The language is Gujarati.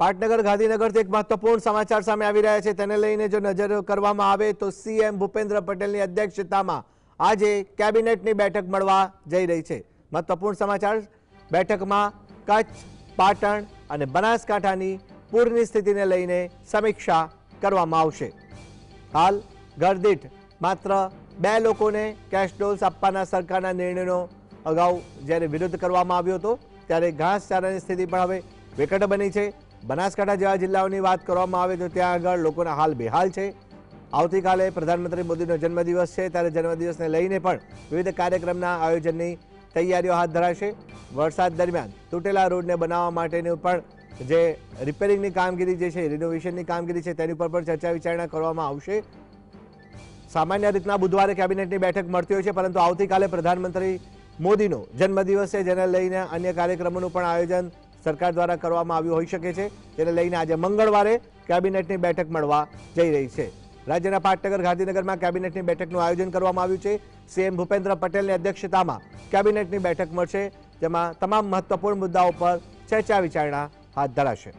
પાટનગર ગાંધીનગરથી એક મહત્વપૂર્ણ સમાચાર સામે આવી રહ્યા છે તેને લઈને જો નજર કરવામાં આવે તો સીએમ ભૂપેન્દ્ર પટેલની અધ્યક્ષતામાં આજે કેબિનેટની બેઠક મળવા જઈ રહી છે મહત્વપૂર્ણ સમાચાર બેઠકમાં કચ્છ પાટણ અને બનાસકાંઠાની પૂરની સ્થિતિને લઈને સમીક્ષા કરવામાં આવશે હાલ ઘરદીઠ માત્ર બે લોકોને કેશ ડોલ્સ આપવાના સરકારના નિર્ણયનો અગાઉ જ્યારે વિરોધ કરવામાં આવ્યો હતો ત્યારે ઘાસચારાની સ્થિતિ પણ હવે વિકટ બની છે બનાસકાડા જિલ્લાઓની વાત કરવામાં આવે તો ત્યાં આગળ લોકોનો હાલ બેહાલ છે આવતીકાલે પ્રધાનમંત્રી મોદીનો જન્મદિવસ છે ત્યારે જન્મદિવસને લઈને પણ વિવિધ કાર્યક્રમના આયોજનની તૈયારીઓ હાથ ધરાશે વરસાદ દરમિયાન તૂટેલા રોડને બનાવવા માટેની પણ જે રિપેરિંગ ની કામગીરી જે છે રેનોવેશન ની કામગીરી છે તેના ઉપર પર ચર્ચા વિચારણા કરવામાં આવશે સામાન્ય રીતે ના બુધવારે કેબિનેટની બેઠક મળતી હોય છે પરંતુ આવતીકાલે પ્રધાનમંત્રી મોદીનો જન્મદિવસ છે તેના લઈને અન્ય કાર્યક્રમોનું પણ આયોજન સરકાર દ્વારા કરવામાં આવી હોય શકે છે તે લઈને આજે મંગળવારે કેબિનેટની બેઠક મળવા જઈ રહી છે રાજ્યના પાટણગર ગાંધીનગરમાં કેબિનેટની બેઠકનું આયોજન કરવામાં આવ્યું છે સી એમ ભૂપેન્દ્ર પટેલની અધ્યક્ષતામાં કેબિનેટની બેઠક મળશે જેમાં તમામ મહત્વપૂર્ણ મુદ્દાઓ પર ચર્ચા વિચારણા હાથ ધરાશે